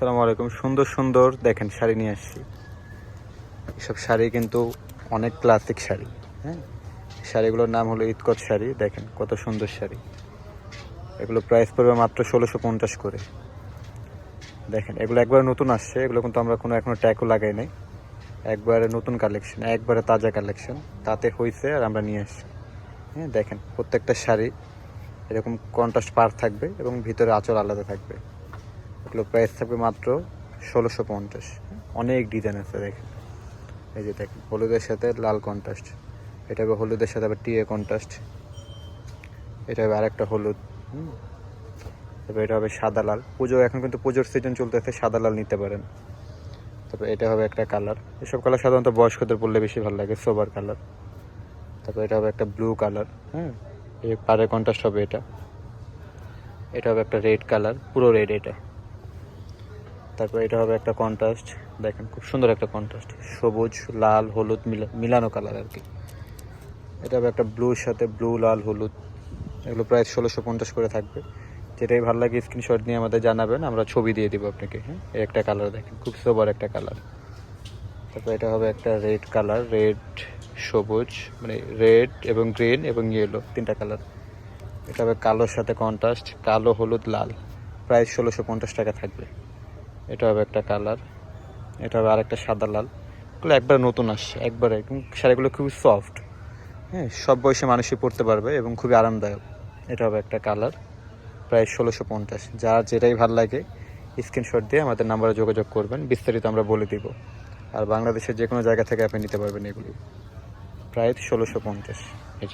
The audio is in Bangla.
আসসালামু আলাইকুম। সুন্দর সুন্দর। দেখেন, শাড়ি নিয়ে আসছি। এসব শাড়ি কিন্তু অনেক ক্লাসিক শাড়ি হ্যাঁ? শাড়িগুলোর নাম হলো ইতকত শাড়ি। দেখেন, কত সুন্দর শাড়ি। এগুলো প্রাইস পড়বে মাত্র ষোলোশো পঞ্চাশ করে। দেখেন, এগুলো একবারে নতুন আসছে। এগুলো কিন্তু আমরা কোনো এখনও ট্যাগও লাগাই নাই। একবারে নতুন কালেকশন একবারে তাজা কালেকশন তাতে হয়েছে আর আমরা নিয়ে আসছি। হ্যাঁ দেখেন, প্রত্যেকটা শাড়ি এরকম কন্ট্রাস্ট পার থাকবে এবং ভিতরে আঁচল আলাদা থাকবে। এগুলো প্রাইস থাকবে মাত্র ষোলোশো পঞ্চাশ। অনেক ডিজাইন আছে দেখেন। এই যে দেখেন, হলুদের সাথে লাল কন্ট্রাস্ট এটা হবে হলুদের সাথে আবার টিএ কন্ট্রাস্ট এটা হবে আরেকটা হলুদ, হুম। তারপরে এটা হবে সাদা লাল। পুজো, এখন কিন্তু পুজোর সিজন চলতেছে, সাদা লাল নিতে পারেন। তারপরে এটা হবে একটা কালার এসব কালার সাধারণত বয়স্কদের পড়লে বেশি ভালো লাগে সোবার কালার তারপর এটা হবে একটা ব্লু কালার হ্যাঁ এই পাড়ের কন্ট্রাস্ট হবে এটা। এটা হবে একটা রেড কালার পুরো রেড এটা। তারপর এটা হবে একটা কন্ট্রাস্ট দেখেন খুব সুন্দর একটা কন্ট্রাস্ট সবুজ, লাল, হলুদ মিলা- মিলানো কালার আর কি। এটা হবে একটা ব্লুর সাথে ব্লু লাল, হলুদ। এগুলো প্রায় ষোলোশো পঞ্চাশ করে থাকবে। যেটাই ভালো লাগে স্ক্রিনশট নিয়ে আমাদের জানাবেন, আমরা ছবি দিয়ে দিব আপনাকে হ্যাঁ? এই একটা কালার দেখেন, খুব সোবার একটা কালার তারপর এটা হবে একটা রেড কালার রেড সবুজ মানে রেড এবং গ্রিন এবং ইয়েলো তিনটা কালার এটা হবে কালোর সাথে কন্ট্রাস্ট কালো, হলুদ, লাল। প্রাইস ষোলোশো পঞ্চাশ টাকা থাকবে। এটা হবে একটা কালার। এটা হবে আরেকটা সাদা লাল। এগুলো একবার নতুন আসছে, একবারে। এবং শাড়িগুলো খুবই সফট হ্যাঁ সব বয়সে মানুষই পরতে পারবে এবং খুবই আরামদায়ক। এটা হবে একটা কালার, প্রায় ষোলোশো পঞ্চাশ। যার যেটাই ভালো লাগে স্ক্রিনশট দিয়ে আমাদের নাম্বারে যোগাযোগ করবেন, বিস্তারিত আমরা বলে দিব। আর বাংলাদেশের যে কোনো জায়গা থেকে আপনি নিতে পারবেন এগুলি। প্রায় ষোলোশো পঞ্চাশ। এই